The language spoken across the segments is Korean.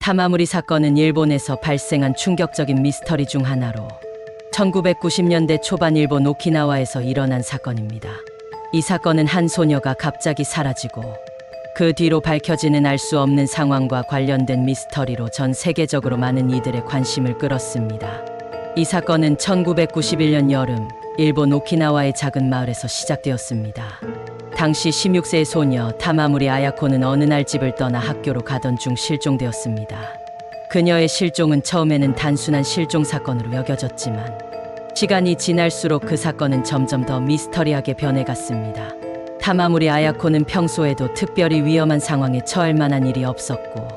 타마무리 사건은 일본에서 발생한 충격적인 미스터리 중 하나로 1990년대 초반 일본 오키나와에서 일어난 사건입니다. 이 사건은 한 소녀가 갑자기 사라지고 그 뒤로 밝혀지는 알 수 없는 상황과 관련된 미스터리로 전 세계적으로 많은 이들의 관심을 끌었습니다. 이 사건은 1991년 여름 일본 오키나와의 작은 마을에서 시작되었습니다. 당시 16세의 소녀 타마무리 아야코는 어느 날 집을 떠나 학교로 가던 중 실종되었습니다. 그녀의 실종은 처음에는 단순한 실종 사건으로 여겨졌지만 시간이 지날수록 그 사건은 점점 더 미스터리하게 변해갔습니다. 타마무리 아야코는 평소에도 특별히 위험한 상황에 처할 만한 일이 없었고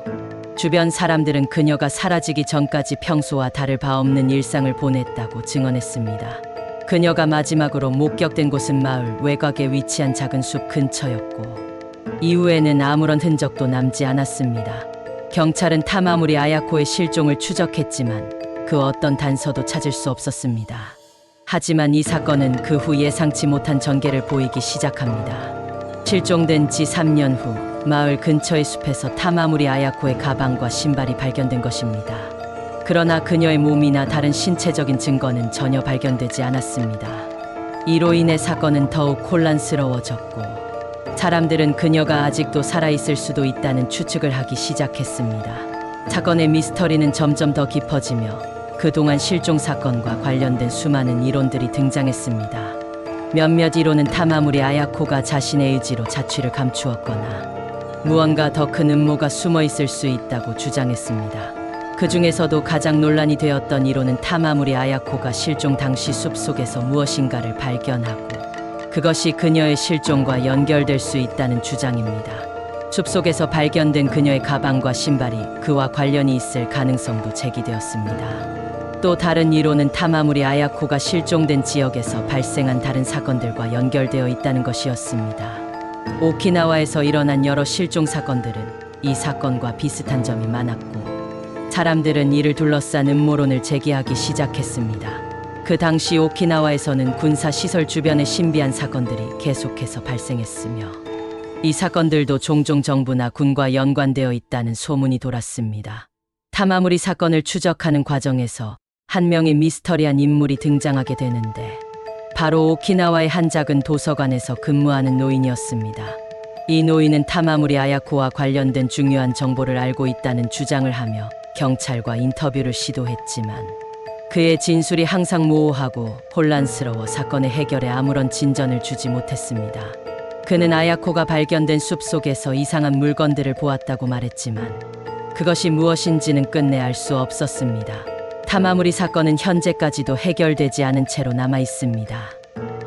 주변 사람들은 그녀가 사라지기 전까지 평소와 다를 바 없는 일상을 보냈다고 증언했습니다. 그녀가 마지막으로 목격된 곳은 마을 외곽에 위치한 작은 숲 근처였고 이후에는 아무런 흔적도 남지 않았습니다. 경찰은 타마무리 아야코의 실종을 추적했지만 그 어떤 단서도 찾을 수 없었습니다. 하지만 이 사건은 그 후 예상치 못한 전개를 보이기 시작합니다. 실종된 지 3년 후 마을 근처의 숲에서 타마무리 아야코의 가방과 신발이 발견된 것입니다. 그러나 그녀의 몸이나 다른 신체적인 증거는 전혀 발견되지 않았습니다. 이로 인해 사건은 더욱 혼란스러워졌고 사람들은 그녀가 아직도 살아있을 수도 있다는 추측을 하기 시작했습니다. 사건의 미스터리는 점점 더 깊어지며 그동안 실종 사건과 관련된 수많은 이론들이 등장했습니다. 몇몇 이론은 타마무리 아야코가 자신의 의지로 자취를 감추었거나 무언가 더 큰 음모가 숨어 있을 수 있다고 주장했습니다. 그 중에서도 가장 논란이 되었던 이론은 타마무리 아야코가 실종 당시 숲속에서 무엇인가를 발견하고 그것이 그녀의 실종과 연결될 수 있다는 주장입니다. 숲속에서 발견된 그녀의 가방과 신발이 그와 관련이 있을 가능성도 제기되었습니다. 또 다른 이론은 타마무리 아야코가 실종된 지역에서 발생한 다른 사건들과 연결되어 있다는 것이었습니다. 오키나와에서 일어난 여러 실종 사건들은 이 사건과 비슷한 점이 많았고 사람들은 이를 둘러싼 음모론을 제기하기 시작했습니다. 그 당시 오키나와에서는 군사 시설 주변의 신비한 사건들이 계속해서 발생했으며 이 사건들도 종종 정부나 군과 연관되어 있다는 소문이 돌았습니다. 타마무리 사건을 추적하는 과정에서 한 명의 미스터리한 인물이 등장하게 되는데 바로 오키나와의 한 작은 도서관에서 근무하는 노인이었습니다. 이 노인은 타마무리 아야코와 관련된 중요한 정보를 알고 있다는 주장을 하며 경찰과 인터뷰를 시도했지만 그의 진술이 항상 모호하고 혼란스러워 사건의 해결에 아무런 진전을 주지 못했습니다. 그는 아야코가 발견된 숲 속에서 이상한 물건들을 보았다고 말했지만 그것이 무엇인지는 끝내 알 수 없었습니다. 타마무리 사건은 현재까지도 해결되지 않은 채로 남아 있습니다.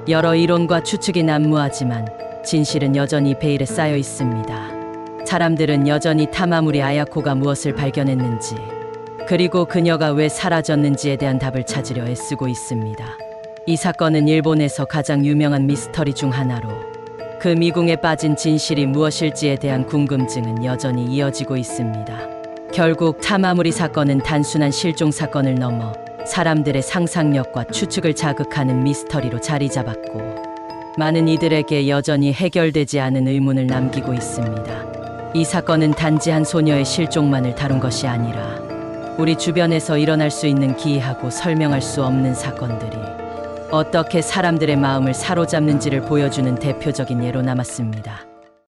여러 이론과 추측이 난무하지만 진실은 여전히 베일에 쌓여 있습니다. 사람들은 여전히 타마무리 아야코가 무엇을 발견했는지 그리고 그녀가 왜 사라졌는지에 대한 답을 찾으려 애쓰고 있습니다. 이 사건은 일본에서 가장 유명한 미스터리 중 하나로 그 미궁에 빠진 진실이 무엇일지에 대한 궁금증은 여전히 이어지고 있습니다. 결국 타마무리 사건은 단순한 실종 사건을 넘어 사람들의 상상력과 추측을 자극하는 미스터리로 자리 잡았고 많은 이들에게 여전히 해결되지 않은 의문을 남기고 있습니다. 이 사건은 단지 한 소녀의 실종만을 다룬 것이 아니라 우리 주변에서 일어날 수 있는 기이하고 설명할 수 없는 사건들이 어떻게 사람들의 마음을 사로잡는지를 보여주는 대표적인 예로 남았습니다.